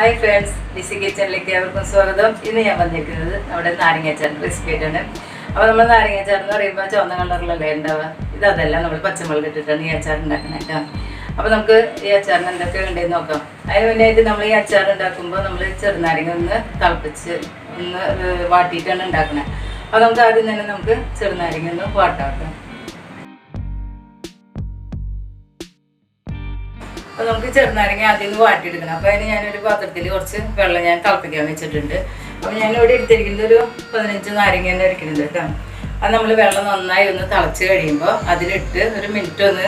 Hi friends DC കിച്ചണിലേക്ക് അവർക്കും സ്വാഗതം. ഇന്ന് ഞാൻ വന്നിരിക്കുന്നത് നമ്മുടെ നാരങ്ങാച്ചാർ റെസിപ്പി ആയിട്ടാണ്. അപ്പോൾ നമ്മൾ നാരങ്ങാച്ചാർ എന്ന് പറയുമ്പോൾ ചുവന്ന കളറിലല്ലേ ഉണ്ടാവുക? ഇത് അതല്ല നമ്മൾ പച്ചമുളക് ഇട്ടിട്ടാണ് ഈ അച്ചാർ ഉണ്ടാക്കുന്നത് അപ്പോൾ നമുക്ക് ഈ അച്ചാറിന് എന്തൊക്കെ ഉണ്ടെന്ന് നോക്കാം. അതിന് മുന്നായിട്ട് നമ്മൾ ഈ അച്ചാർ ഉണ്ടാക്കുമ്പോൾ നമ്മൾ ചെറുനാരങ്ങ ഒന്ന് തിളപ്പിച്ച് ഒന്ന് വാട്ടിയിട്ടാണ് ഉണ്ടാക്കുന്നത് അപ്പോൾ നമുക്ക് ആദ്യം തന്നെ നമുക്ക് ചെറുനാരങ്ങ ഒന്ന് വാട്ടാക്കാം അപ്പോൾ നമുക്ക് ചെറുനാരങ്ങ ആദ്യം ഒന്ന് വാട്ടിയെടുക്കണം. അപ്പോൾ അതിന് ഞാനൊരു പാത്രത്തിൽ കുറച്ച് വെള്ളം ഞാൻ തിളപ്പിക്കാൻ വെച്ചിട്ടുണ്ട്. അപ്പോൾ ഞാൻ ഇവിടെ എടുത്തിരിക്കുന്നത് ഒരു പതിനഞ്ച് നാരങ്ങ തന്നെ എടുക്കുന്നുണ്ട് കേട്ടോ. അത് നമ്മൾ വെള്ളം നന്നായി ഒന്ന് തിളച്ച് കഴിയുമ്പോൾ അതിലിട്ട് ഒരു മിനിറ്റ് ഒന്ന്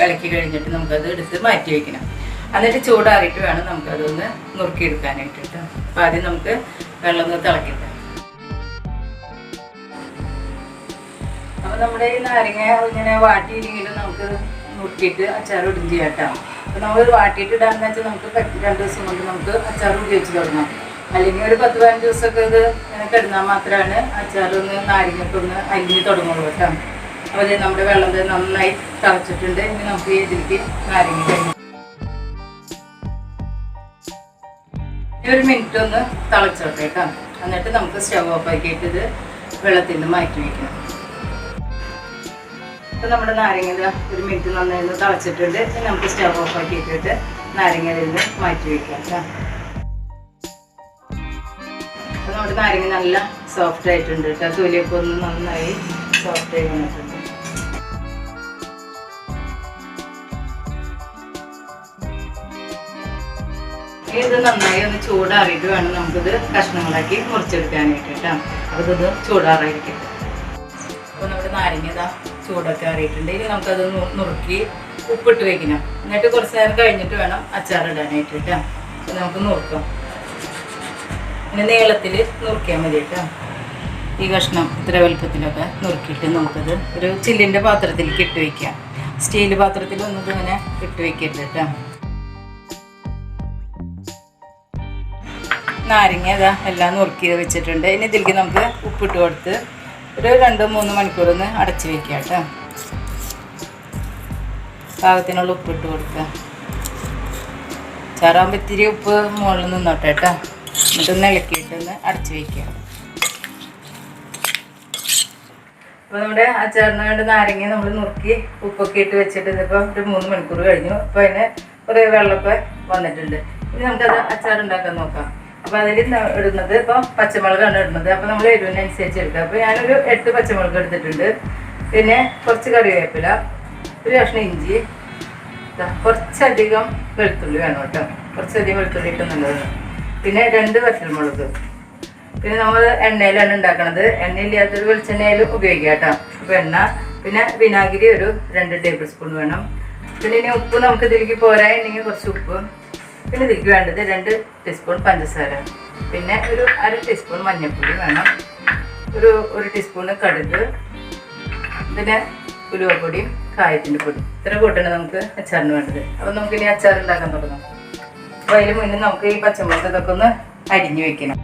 വിളക്കി കഴിഞ്ഞിട്ട് നമുക്കത് എടുത്ത് മാറ്റി വയ്ക്കണം എന്നിട്ട് ചൂടാറിയിട്ട് വേണം നമുക്കതൊന്ന് നുറുക്കിയെടുക്കാനായിട്ട് കേട്ടോ. അപ്പോൾ ആദ്യം നമുക്ക് വെള്ളം ഒന്ന് തിളക്കിട്ട്. അപ്പൊ നമ്മുടെ ഈ നാരങ്ങ ഇങ്ങനെ വാട്ടിയില്ലെങ്കിലും നമുക്ക് നുറുക്കിയിട്ട് അച്ചാർ ഇടും ചെയ്യാം കേട്ടോ അപ്പൊ നമ്മൾ വാട്ടിയിട്ട് ഇടാന്ന് വെച്ചാൽ നമുക്ക് രണ്ട് ദിവസം കൊണ്ട് നമുക്ക് അച്ചാർ ഉപയോഗിച്ച് തുടങ്ങാം. അല്ലെങ്കിൽ ഒരു പത്ത് പതിനഞ്ച് ദിവസമൊക്കെ ഇത് കിടന്നാൽ മാത്രമാണ് അച്ചാർ ഒന്ന് നാരങ്ങക്കൊന്ന് അരിഞ്ഞ് തുടങ്ങുള്ളൂ കേട്ടോ. അപ്പോൾ നമ്മുടെ വെള്ളം നന്നായി തളച്ചിട്ടുണ്ട്. ഇനി നമുക്ക് ഇതിലേക്ക് നാരങ്ങ ഒരു മിനിറ്റ് ഒന്ന് തിളച്ചോട്ടെ കേട്ടോ. എന്നിട്ട് നമുക്ക് സ്റ്റവ് ഓഫ് ആക്കിയിട്ട് ഇത് വെള്ളത്തിൽ നിന്ന് മാറ്റി വയ്ക്കണം ഇപ്പം നമ്മുടെ നാരങ്ങ ഒരു മിനിറ്റ് നന്നായി ഒന്ന് തിളച്ചിട്ടുണ്ട്. നമുക്ക് സ്റ്റവ് ഓഫ് ആക്കി ഇട്ടിട്ട് നാരങ്ങ നിന്ന് മാറ്റി വയ്ക്കാം കേട്ടോ നമ്മുടെ നാരങ്ങ നല്ല സോഫ്റ്റ് ആയിട്ടുണ്ട് കേട്ടോ തൊലിയൊക്കെ ഒന്ന് നന്നായി സോഫ്റ്റ് ആയി വന്നിട്ടുണ്ട്. ഇത് നന്നായി ഒന്ന് ചൂടാറിയിട്ട് വേണം നമുക്കിത് കഷ്ണങ്ങളാക്കി മുറിച്ചെടുക്കാനായിട്ട് കേട്ടോ അപ്പോൾ ഇത് ചൂടാറായിരിക്കട്ടെ. അപ്പോൾ നമ്മുടെ നാരങ്ങ ചൂടൊക്കെ അറിയിട്ടുണ്ട്. ഇനി നമുക്കത് നുറുക്കി ഉപ്പിട്ട് വെക്കണം. എന്നിട്ട് കുറച്ച് നേരം കഴിഞ്ഞിട്ട് വേണം അച്ചാർ ഇടാനായിട്ട് കേട്ടോ. നമുക്ക് നുറുക്കാം. പിന്നെ നീളത്തിൽ നുറുക്കിയാൽ മതി കേട്ടോ. ഈ കഷ്ണം ഇത്ര വലുപ്പത്തിലൊക്കെ നുറുക്കിയിട്ട് നമുക്കത് ഒരു ചില്ലിന്റെ പാത്രത്തിലേക്ക് ഇട്ട് വയ്ക്കാം സ്റ്റീൽ പാത്രത്തിൽ ഇങ്ങനെ ഇട്ട് വെക്കരുത് കേട്ടോ. നാരങ്ങ ഇതാ എല്ലാം നുറുക്കി വെച്ചിട്ടുണ്ട്. ഇനി ഇതിലേക്ക് നമുക്ക് ഉപ്പിട്ട് കൊടുത്ത് ഒരു രണ്ട് മൂന്ന് മണിക്കൂർ ഒന്ന് അടച്ച് വെക്കുക കേട്ടോ. പാകത്തിനുള്ള ഉപ്പിട്ട് കൊടുക്കുക. ചാറാകുമ്പോൾ ഇത്തിരി ഉപ്പ് മുകളിൽ നിന്നോട്ടെ കേട്ടോ. എന്നിട്ടൊന്ന് ഇളക്കിയിട്ടൊന്ന് അടച്ച് വയ്ക്കുക അപ്പോൾ നമ്മുടെ അച്ചാറിന് വേണ്ട നാരങ്ങ നമ്മൾ നുറുക്കി ഉപ്പൊക്കെ ഇട്ട് വെച്ചിട്ട് ഇതിപ്പോൾ ഒരു മൂന്ന് മണിക്കൂർ കഴിഞ്ഞു. അപ്പോൾ അതിന് കുറേ വെള്ളമൊക്കെ വന്നിട്ടുണ്ട്. ഇനി നമുക്കത് അച്ചാർ ഉണ്ടാക്കാൻ നോക്കാം. അപ്പോൾ അതിൽ ഇടുന്നത് ഇപ്പോൾ പച്ചമുളകാണ് ഇടുന്നത്. അപ്പോൾ നമ്മൾ എരിവിനനുസരിച്ച് എടുക്കുക. അപ്പോൾ ഞാനൊരു എട്ട് പച്ചമുളക് എടുത്തിട്ടുണ്ട്. പിന്നെ കുറച്ച് കറിവേപ്പില ഒരു കഷ്ണം ഇഞ്ചി. കുറച്ചധികം വെളുത്തുള്ളി വേണം കേട്ടോ. കുറച്ചധികം വെളുത്തുള്ളി ഇട്ട് പിന്നെ രണ്ട് വറ്റൽമുളക് പിന്നെ നമ്മൾ എണ്ണയിലാണ് ഉണ്ടാക്കണത്. എണ്ണയില്ലാത്തൊരു വെളിച്ചെണ്ണയിലും ഉപയോഗിക്കാം കേട്ടോ. അപ്പോൾ എണ്ണ പിന്നെ വിനാഗിരി ഒരു രണ്ട് ടേബിൾ സ്പൂൺ വേണം. പിന്നെ ഇനി ഉപ്പ് നമുക്ക് ഇതിലേക്ക് പോരായിട്ടുണ്ടെങ്കിൽ കുറച്ച് ഉപ്പ്. പിന്നെ ഇതിക്ക് വേണ്ടത് രണ്ട് ടീസ്പൂൺ പഞ്ചസാര. പിന്നെ ഒരു അര ടീസ്പൂൺ മഞ്ഞൾപ്പൊടി വേണം. ഒരു ഒരു ടീസ്പൂൺ കടുക്. പിന്നെ ഉലുവപ്പൊടിയും കായത്തിന്റെ പൊടി ഇത്ര കൂട്ടാണ് നമുക്ക് അച്ചാറിന് വേണ്ടത്. അപ്പോൾ നമുക്ക് ഇനി അച്ചാർ ഉണ്ടാക്കാൻ തുടങ്ങാം. അപ്പോൾ അതിന് മുന്നേ നമുക്ക് ഈ പച്ചമുളക് ഇതൊക്കെ ഒന്ന് അരിഞ്ഞു വെക്കണം.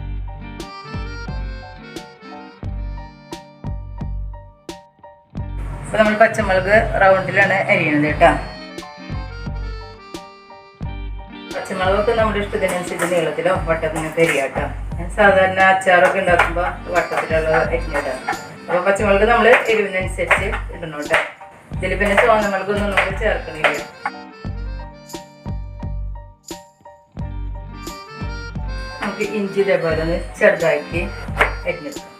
അപ്പോൾ നമ്മൾ പച്ചമുളക് റൗണ്ടിലാണ് അരിയണത് കേട്ടോ. പച്ചമുളകൊക്കെ നമ്മുടെ ഇഷ്ടത്തിനനുസരിച്ച് നീളത്തിലോ വട്ടത്തിനൊക്കെ കരിയാട്ടോ ഞാൻ സാധാരണ അച്ചാറൊക്കെ ഉണ്ടാക്കുമ്പോൾ വട്ടത്തിലുള്ള അരിഞ്ഞിടാം അപ്പോൾ പച്ചമുളക് നമ്മൾ എരിവിനനുസരിച്ച് ഇടണം കേട്ടോ. ഇതിൽ പിന്നെ ചോന്നമുളകൊന്നും നമ്മൾ ചേർക്കണില്ല. നമുക്ക് ഇഞ്ചി ഇതേപോലെ ഒന്ന് ചെറുതാക്കി അരിഞ്ഞെടുക്കാം.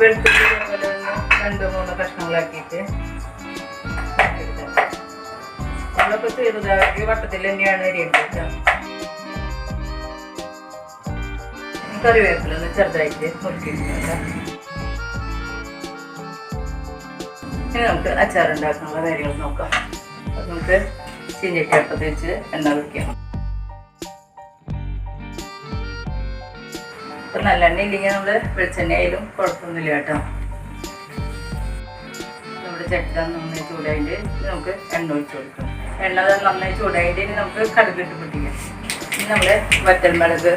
വെളുത്തുള്ളി ഇതേപോലെ രണ്ട് മൂന്ന് കഷ്ണങ്ങളാക്കിയിട്ട്. നമ്മളൊക്കെ ചെറുതാക്കി വട്ടത്തിൽ തന്നെയാണ് കേട്ടോ കറിവേപ്പില ഒന്ന് ചെറുതായിട്ട് മുറിക്കിട്ടുണ്ട് നമുക്ക് അച്ചാറുണ്ടാക്കാനുള്ള കാര്യങ്ങൾ നോക്കാം നമുക്ക് ചീഞ്ഞിട്ട് അടുപ്പത്ത് വെച്ച് എണ്ണ ഒഴിക്കാം നമുക്ക് നല്ലെണ്ണ ഇല്ലെങ്കിൽ നമ്മൾ വെളിച്ചെണ്ണ ആയാലും കുഴപ്പമൊന്നുമില്ല കേട്ടോ. നമ്മുടെ ചക്ക നന്നായി ചൂടായിട്ട് നമുക്ക് എണ്ണ ഒഴിച്ചു കൊടുക്കാം. എണ്ണ നന്നായി ചൂടായിട്ട് ഇനി നമുക്ക് കടുകിട്ട് പൊട്ടിക്കാം. ഇനി നമ്മൾ വറ്റൽമുളക്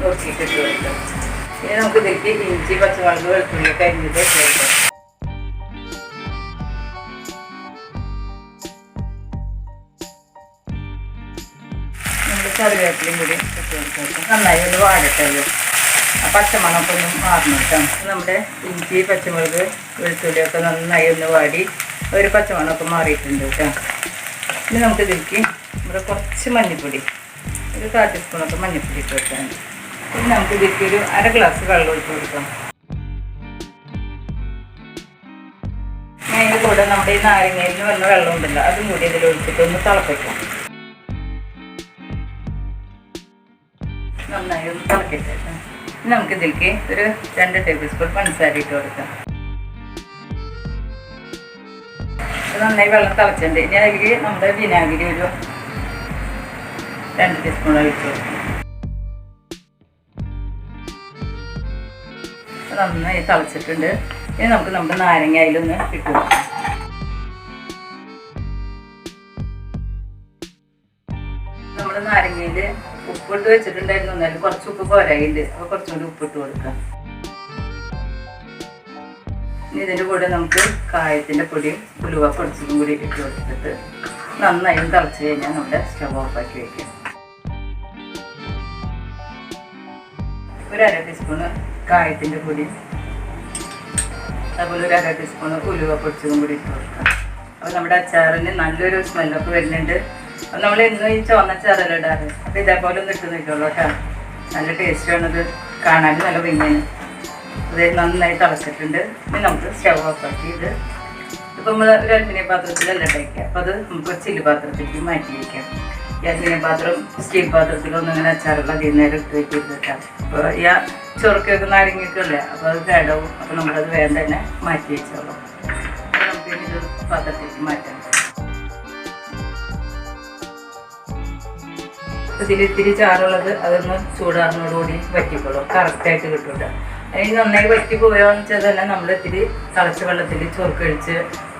നുറുക്കിയിട്ട് ഇട്ട് കൊടുക്കാം. ഇനി നമുക്ക് ഇതിലേക്ക് ഇഞ്ചി പച്ചമുളക് വെളുത്തുള്ളി കരിഞ്ഞത് ചേർക്കാം കറിവേപ്പിലയും കൂടി നന്നായി ഒന്ന് വാടട്ടെ പച്ചമണമൊക്കെ ഒന്ന് മാറണം നമ്മുടെ ഇഞ്ചി പച്ചമുളക് വെളുത്തുള്ളിയൊക്കെ നന്നായി ഒന്ന് വാടി ഒരു പച്ചമണമൊക്കെ മാറിയിട്ടുണ്ട് കേട്ടോ. ഇനി നമുക്ക് ഇതിലേക്ക് നമ്മുടെ കുറച്ച് മഞ്ഞൾപ്പൊടി ഒരു കാൽ ടീസ്പൂണൊക്കെ മഞ്ഞൾപ്പൊടി ഇട്ട് വെക്കാൻ ഇനി നമുക്ക് ഇതിലേക്ക് ഒരു അര ഗ്ലാസ് വെള്ളം ഒഴിച്ച് കൊടുക്കാം. അതിന്റെ കൂടെ നമ്മുടെ ഈ നാരങ്ങയിൽ നിന്ന് വന്ന വെള്ളം ഉണ്ടല്ലോ അതും കൂടി ഇതിൽ ഒഴിച്ചിട്ട് ഒന്ന് തിളപ്പിക്കാം. നന്നായി ഒന്ന് തിളക്കട്ടെ നമുക്ക് ഇതിലേക്ക് ഒരു രണ്ട് ടേബിൾ സ്പൂൺ പഞ്ചസാര ഇട്ട് കൊടുക്കാം. നന്നായി വെള്ളം തിളച്ചിട്ടുണ്ട്. ഇനി അതിലേക്ക് നമ്മുടെ വിനാഗിരി ഒരു രണ്ട് ടീസ്പൂൺ ഒഴിച്ച് കൊടുക്കാം. നന്നായി തിളച്ചിട്ടുണ്ട്. ഇനി നമുക്ക് നമ്മുടെ നാരങ്ങ അതിലൊന്ന് ഇട്ട് കൊടുക്കാം. നമ്മുടെ നാരങ്ങയിൽ ഉപ്പിട്ട് വെച്ചിട്ടുണ്ടായിരുന്നു. എന്നാലും കുറച്ച് ഉപ്പ് പോരായിണ്ട്. അപ്പോൾ കുറച്ചും കൂടി ഉപ്പിട്ട് കൊടുക്കാം. ഇനി ഇതിന്റെ കൂടെ നമുക്ക് കായത്തിന്റെ പൊടിയും ഉലുവ പൊടിച്ചതും കൂടി ഇട്ട് കൊടുത്തിട്ട് നന്നായി തിളച്ച് കഴിഞ്ഞാൽ നമ്മുടെ സ്റ്റവ് ഓഫാക്കി വയ്ക്കാം ഒരു അര ടീസ്പൂണ് കായത്തിന്റെ പൊടി. അതുപോലെ ഒരു അര ടീസ്പൂണ് ഉലുവ പൊടിച്ചതും കൂടി ഇട്ട് കൊടുക്കാം. അപ്പോൾ നമ്മുടെ അച്ചാറിന് നല്ലൊരു സ്മെല്ലൊക്കെ വരുന്നുണ്ട്. നമ്മൾ എന്നും ഈ ചുവന്ന അച്ചാറല്ല ഇടാറ്. അപ്പോൾ ഇതേപോലെ ഒന്ന് ഇട്ട് നിൽക്കുള്ളൂ കേട്ടോ. നല്ല ടേസ്റ്റാണത് കാണാൻ നല്ല ഭംഗിയാണ്. അത് നന്നായി തിളച്ചിട്ടുണ്ട്. ഇനി നമുക്ക് സ്റ്റവ് ഓഫ് ആക്കി ഇത് ഇപ്പൊ നമ്മൾ ഒരു അലുമിനിയം പാത്രത്തിലല്ല ഇട്ടേക്കുക അപ്പോൾ അത് നമുക്ക് ചില്ലി പാത്രത്തിലേക്ക് മാറ്റി വയ്ക്കാം ഈ അലുമിനിയം പാത്രം സ്റ്റീൽ പാത്രത്തിലൊന്നും ഇങ്ങനെ അച്ചാറുള്ള നേരം ഇട്ട് വയ്ക്കരുത് കേട്ടോ. അപ്പോൾ ഈ ചൊറുക്കൊക്കെ നാരങ്ങയൊക്കെ അല്ലേ? അപ്പോൾ അത് കേടവും. അപ്പോൾ നമ്മളത് വേഗം തന്നെ മാറ്റി വെച്ചോളാം. നമുക്ക് ഇത് പാത്രത്തിലേക്ക് മാറ്റാം. ഇതിൽ ഇത്തിരി ചാറുള്ളത് അതൊന്ന് ചൂടാറിനോടുകൂടി വറ്റിക്കോളും. കറക്റ്റായിട്ട് കിട്ടൂല അതിന് നന്നായി വറ്റി പോയോന്ന് വെച്ചാൽ തന്നെ നമ്മൾ ഇത്തിരി തിളച്ച വെള്ളത്തിൽ ചൊറുക്കഴിച്ച്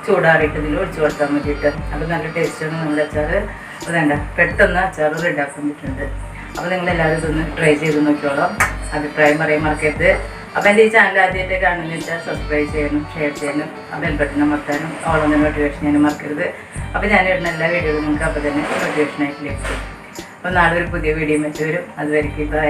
ചൂടാറിയിട്ട് ഇതിൽ ഒഴിച്ചു കൊടുത്താൽ മതിയിട്ട് അപ്പോൾ നല്ല ടേസ്റ്റാണ് നമ്മുടെ അച്ചാർ അപ്പോൾ വേണ്ട പെട്ടെന്ന് അച്ചാർ റെഡിയാക്കാൻ പറ്റുന്നുണ്ട്. അപ്പോൾ നിങ്ങൾ എല്ലാവരും ഇതൊന്ന് ട്രൈ ചെയ്ത് നോക്കിയോളാം അഭിപ്രായം പറയാൻ മറക്കരുത്. അപ്പോൾ എന്റെ ഈ ചാനൽ ആദ്യമായിട്ട് കാണുന്ന വെച്ചാൽ സബ്സ്ക്രൈബ് ചെയ്യാനും ഷെയർ ചെയ്യാനും ആ ബെൽ ബട്ടൺ അമർത്താനും ഓൺ നോട്ടിഫിക്കേഷൻ ചെയ്യാനും മറക്കരുത്. അപ്പോൾ ഞാൻ ഇടുന്ന എല്ലാ വീഡിയോകളും നിങ്ങൾക്ക് അപ്പോൾ തന്നെ നോട്ടിഫിക്കേഷനായിട്ട് ലഭിക്കും. അപ്പോൾ നാളെ ഒരു പുതിയ വീഡിയോ വെച്ച് വരും. അതുവരെയ്ക്ക് ബൈ